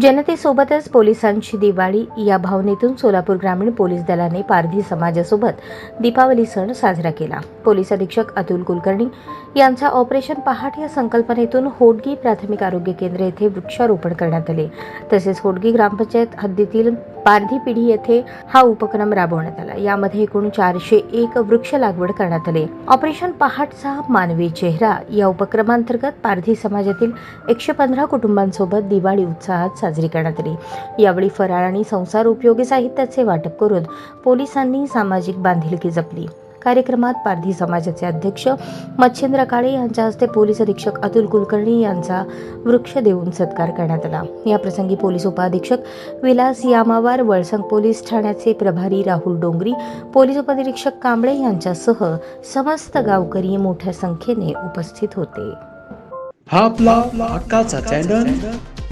जनतेसोबतच पोलिसांची दिवाळी या भावनेतून सोलापूर ग्रामीण पोलीस दलाने पारधी समाजासोबत दीपावली सण साजरा केला. पोलीस अधीक्षक अतुल कुलकर्णी यांचा ऑपरेशन पहाट या संकल्पनेतून होडगी प्राथमिक आरोग्य केंद्र येथे वृक्षारोपण करण्यात आले. तसेच होडगी ग्रामपंचायत हद्दीतील पारधी पिढी येथे हा उपक्रम राबवण्यात आला. यामध्ये एकूण चारशे एक वृक्ष लागवड करण्यात आले. ऑपरेशन पहाटचा मानवी चेहरा या उपक्रमांतर्गत पारधी समाजातील एकशे पंधरा कुटुंबांसोबत दिवाळी उत्साहात साजरी करण्यात आली. यावेळी फराळ आणि संसार उपयोगी साहित्याचे वाटप करून पोलिसांनी सामाजिक बांधिलकी जपली. कार्यक्रमात पारधी समाजाचे अध्यक्ष मच्छिंद्र काळे यांच्या हस्ते पोलीस अधीक्षक अतुल कुलकर्णी यांचा वृक्ष देऊन सत्कार करण्यात आला. या प्रसंगी पोलीस उपअधीक्षक विलास यामावार वळसंग पोलीस ठाण्याचे प्रभारी राहुल डोंगरी पोलीस उपनिरीक्षक कांबळे यांच्यासह समस्त गावकरी मोठ्या संख्येने उपस्थित होते. हा आपला हक्काचा चॅनल